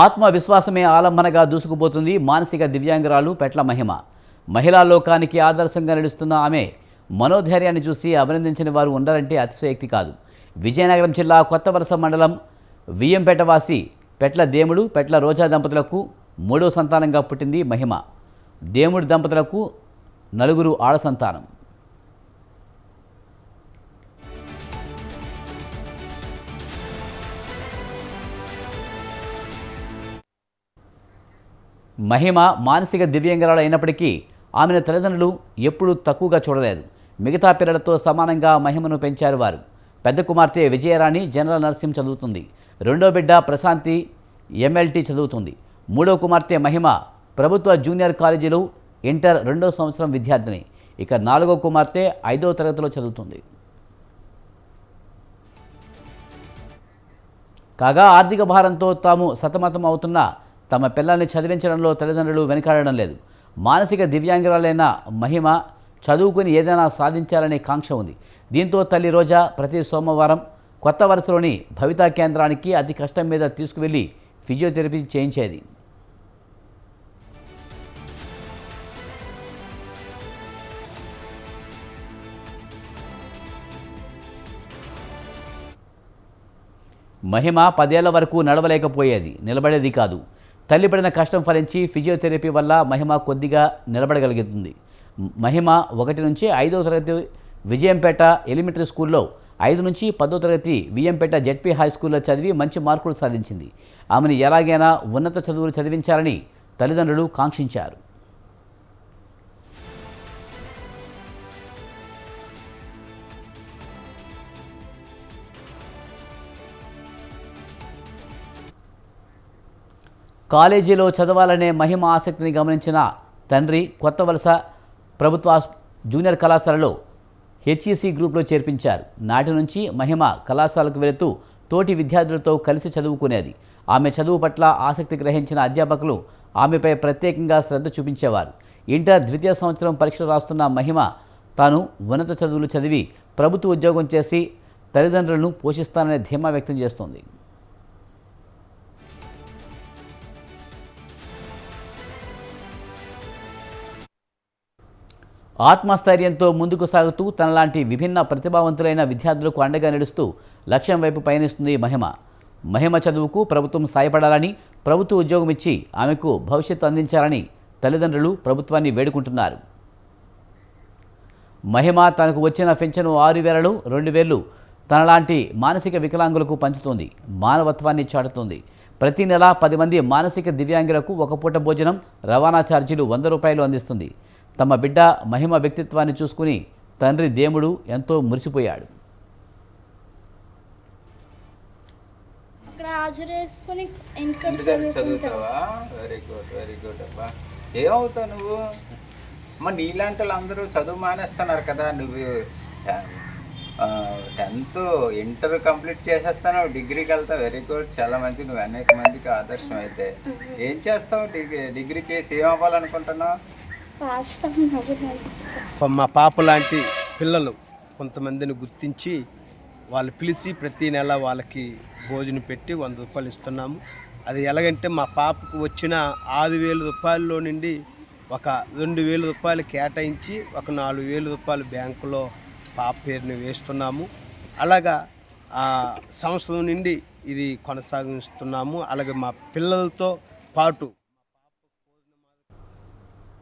ఆత్మవిశ్వాసమే ఆలంబనగా దూసుకుపోతుంది మానసిక దివ్యాంగురాలు పెట్ల మహిమ. మహిళా లోకానికి ఆదర్శంగా నడుస్తున్న ఆమె మనోధైర్యాన్ని చూసి అభినందించని వారు ఉండరంటే అతిశయోక్తి కాదు. విజయనగరం జిల్లా కొత్త వలస మండలం వియ్యంపేటవాసి పెట్ల దేముడు పెట్ల రోజా దంపతులకు మూడో సంతానంగా పుట్టింది మహిమ. దేముడు దంపతులకు నలుగురు ఆడ సంతానం మహిమ మానసిక దివ్యంగరాలు అయినప్పటికీ ఆమెను తల్లిదండ్రులు ఎప్పుడూ తక్కువగా చూడలేదు. మిగతా పిల్లలతో సమానంగా మహిమను పెంచారు వారు. పెద్ద కుమార్తె విజయరాణి జనరల్ నర్సింగ్ చదువుతుంది. రెండో బిడ్డ ప్రశాంతి ఎంఎల్టీ చదువుతుంది. మూడో కుమార్తె మహిమ ప్రభుత్వ జూనియర్ కాలేజీలో ఇంటర్ రెండో సంవత్సరం విద్యార్థిని. ఇక నాలుగో కుమార్తె ఐదో తరగతిలో చదువుతుంది. కాగా ఆర్థిక భారంతో తాము సతమతం అవుతున్న తమ పిల్లల్ని చదివించడంలో తల్లిదండ్రులు వెనకాడడం లేదు. మానసిక దివ్యాంగురాలైన మహిమ చదువుకుని ఏదైనా సాధించాలనే కాంక్ష ఉంది. దీంతో తల్లి రోజా ప్రతి సోమవారం కొత్త వరుసలోని భవితా కేంద్రానికి అతి కష్టం మీద తీసుకువెళ్ళి ఫిజియోథెరపీ చేయించేది. మహిమ పదేళ్ళ వరకు నడవలేకపోయేది. నిలబడేది కాదు. తల్లిపడిన కష్టం ఫలించి ఫిజియోథెరపీ వల్ల మహిమ కొద్దిగా నిలబడగలుగుతుంది మహిమ ఒకటి నుంచి ఐదో తరగతి విజయంపేట ఎలిమెంటరీ స్కూల్లో ఐదు నుంచి పదో తరగతి విజయంపేట జెడ్పీ హై స్కూల్లో చదివి మంచి మార్కులు సాధించింది. ఆమెను ఎలాగైనా ఉన్నత చదువులు చదివించాలని తల్లిదండ్రులు కాంక్షించారు. కాలేజీలో చదవాలనే మహిమ ఆసక్తిని గమనించిన తండ్రి కొత్త వలస ప్రభుత్వ జూనియర్ కళాశాలలో హెచ్ఈసి గ్రూప్లో చేర్పించారు. నాటి నుంచి మహిమ కళాశాలకు వెళుతూ తోటి విద్యార్థులతో కలిసి చదువుకునేది. ఆమె చదువు పట్ల ఆసక్తి గ్రహించిన అధ్యాపకులు ఆమెపై ప్రత్యేకంగా శ్రద్ధ చూపించేవారు. ఇంటర్ ద్వితీయ సంవత్సరం పరీక్షలు రాస్తున్న మహిమ తాను ఉన్నత చదువులు చదివి ప్రభుత్వ ఉద్యోగం చేసి తల్లిదండ్రులను పోషిస్తాననే ధీమా వ్యక్తం చేస్తోంది. ఆత్మస్థైర్యంతో ముందుకు సాగుతూ తనలాంటి విభిన్న ప్రతిభావంతులైన విద్యార్థులకు అండగా నడుస్తూ లక్ష్యం వైపు పయనిస్తుంది మహిమ. మహిమ చదువుకు ప్రభుత్వం సాయపడాలని ప్రభుత్వ ఉద్యోగం ఇచ్చి ఆమెకు భవిష్యత్తు అందించాలని తల్లిదండ్రులు ప్రభుత్వాన్ని వేడుకుంటున్నారు. మహిమ తనకు వచ్చిన పెన్షన్ ఆరు వేలలో రెండు వేలు తనలాంటి మానసిక వికలాంగులకు పంచుతుంది. మానవత్వాన్ని చాటుతుంది. ప్రతి నెల పది మంది మానసిక దివ్యాంగులకు ఒక పూట భోజనం రవాణా ఛార్జీలు వంద రూపాయలు అందిస్తుంది. తమ బిడ్డ మహిమ వ్యక్తిత్వాన్ని చూసుకుని తండ్రి దేముడు ఎంతో మురిసిపోయాడు. వెరీ గుడ్ వెరీ గుడ్ అబ్బా. ఏమవుతావు నువ్వు? అమ్మ నీలాంటి వాళ్ళు అందరూ చదువు మానేస్తున్నారు కదా నువ్వు టెన్త్ ఇంటర్ కంప్లీట్ చేసేస్తాను డిగ్రీకి వెళ్తావు. వెరీ గుడ్ చాలా మంచి నువ్వు అనేక మందికి ఆదర్శం అయితే. ఏం చేస్తావు? డిగ్రీ డిగ్రీ చేసి ఏం అవ్వాలనుకుంటున్నావు? మా పాప లాంటి పిల్లలు కొంతమందిని గుర్తించి వాళ్ళు పిలిచి ప్రతి నెల వాళ్ళకి భోజనం పెట్టి వంద రూపాయలు ఇస్తున్నాము. అది ఎలాగంటే మా పాపకు వచ్చిన ఆరు వేల రూపాయల్లో నుండి ఒక రెండు వేల రూపాయలు కేటాయించి ఒక నాలుగు వేల రూపాయలు బ్యాంకులో పాప పేరుని వేస్తున్నాము. అలాగా ఆ సంవత్సరం నుండి ఇది కొనసాగిస్తున్నాము. అలాగే మా పిల్లలతో పాటు